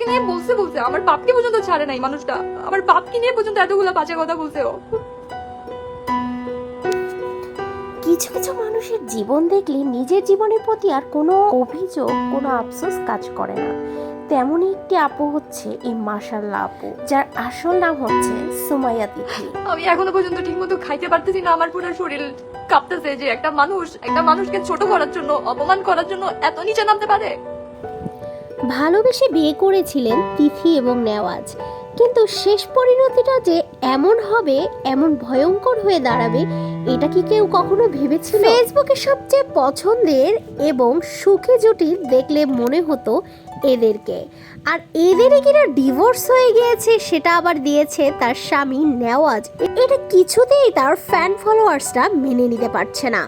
বাপকে নিয়ে বলছে বলছে। আমার বাপকে পর্যন্ত ছাড়ে নাই মানুষটা। আমার বাপকে নিয়ে পর্যন্ত এতগুলো বাজে কথা বলছে ও। কিছু কিছু মানুষের জীবন দেখলে নিজের জীবনের প্রতি আর কোনো অভিযোগ কোনো আফসোস কাজ করে না। তেমনই একটি আপু হচ্ছে এই মাসাল্লাহ আপু যার আসল নাম হচ্ছে সুমাইয়া তিথি। আমি এখনও পর্যন্ত ঠিকমতো খাইতে পারতেছি না আমার পুরো শরীর কাঁপতেছে যে একটা মানুষ একটা মানুষকে ছোট করার জন্য অপমান করার জন্য এত নিচে নামতে পারে। ভালোবেসে বিয়ে করেছিলেন তিথি এবং নেওয়াজ। কিন্তু শেষ পরিণতিটা যে এমন হবে, এমন ভয়ঙ্কর হয়ে দাঁড়াবে, এটা কি কেউ কখনো ভেবেছিল? ফেসবুকে সবচেয়ে পছন্দের এবং সুখী জুটি দেখলে মনে হতো এদেরকে। আর এদেরই কিনা ডিভোর্স হয়ে গিয়েছে, সেটা আবার দিয়েছে তার স্বামী নেওয়াজ। এটা কিছুতেই তার ফ্যান ফলোয়ার্সরা মেনে নিতে পারছে না।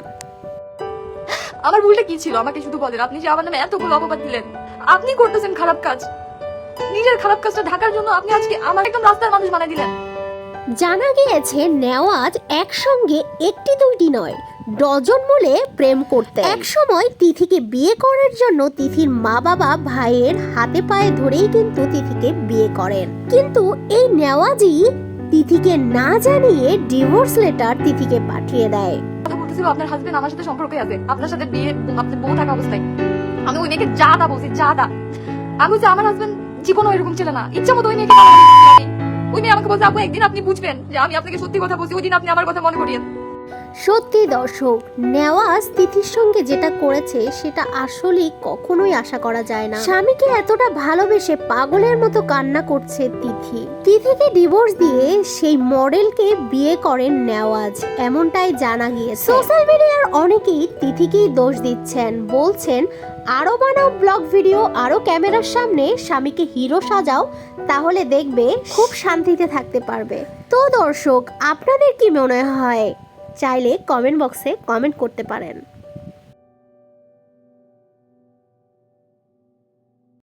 আমার ভুলটা কি ছিল? আমাকে শুধু বলেন, আপনি যে আমার নামে এতগুলো অপবাদ দিলেন। আপনি করতেছেন খারাপ কাজ। নিজের খারাপ কাজটা ঢাকার জন্য আপনি আজকে আমার একদম রাস্তার মানুষ বানাই দিলেন। জানা গিয়েছে নেওয়াজ একসঙ্গে একটি দুইটি নয় ডজন মূলে প্রেম করতে এক সময় তিথিকে বিয়ে করার জন্য তিথির মা বাবা ভাইয়ের হাতে পায়ে ধরেই কিন্তু তিথিকে বিয়ে করেন। কিন্তু এই নেওয়াজই তিথিকে না জানিয়ে ডিভোর্স লেটার তিথিকে পাঠিয়ে দেয়। আপনার হাজবেন্ড আমার সাথে সম্পর্কে আছে আপনার সাথে বিয়ে আপনার বউ থাকা অবস্থায়। আমি ওই মেয়েকে যা দা বলছি, যা দা। আমি বলছি, আমার হাজবেন্ড জীবনও এরকম ছিল না। ইচ্ছা মতো ওই মেয়েকে। ওই মেয়ে আমাকে বলছে, আপু, একদিন আপনি বুঝবেন যে আমি আপনাকে সত্যি কথা বলছি, ওই দিন আপনি আমার কথা মনে করিয়েন সত্যি দর্শক নেওয়াজ তিথির সঙ্গে যেটা করেছে, সেটা আসলেই কখনোই আশা করা যায় না। স্বামীকে এতটা ভালোবেসে পাগলের মতো কান্না করছে তিথি। তিথিকে ডিভোর্স দিয়ে সেই মডেলকে বিয়ে করেন নেওয়াজ, এমনটাই জানা গিয়েছে। সোশ্যাল মিডিয়ার অনেকেই তিথিকেই দোষ দিচ্ছেন, বলছেন আরও বানাও ব্লগ ভিডিও, আরও ক্যামেরার সামনে স্বামীকে হিরো সাজাও, তাহলে দেখবে খুব শান্তিতে থাকতে পারবে। তো দর্শক, আপনাদের কি মনে হয়? চাইলে কমেন্ট বক্সে কমেন্ট করতে পারেন।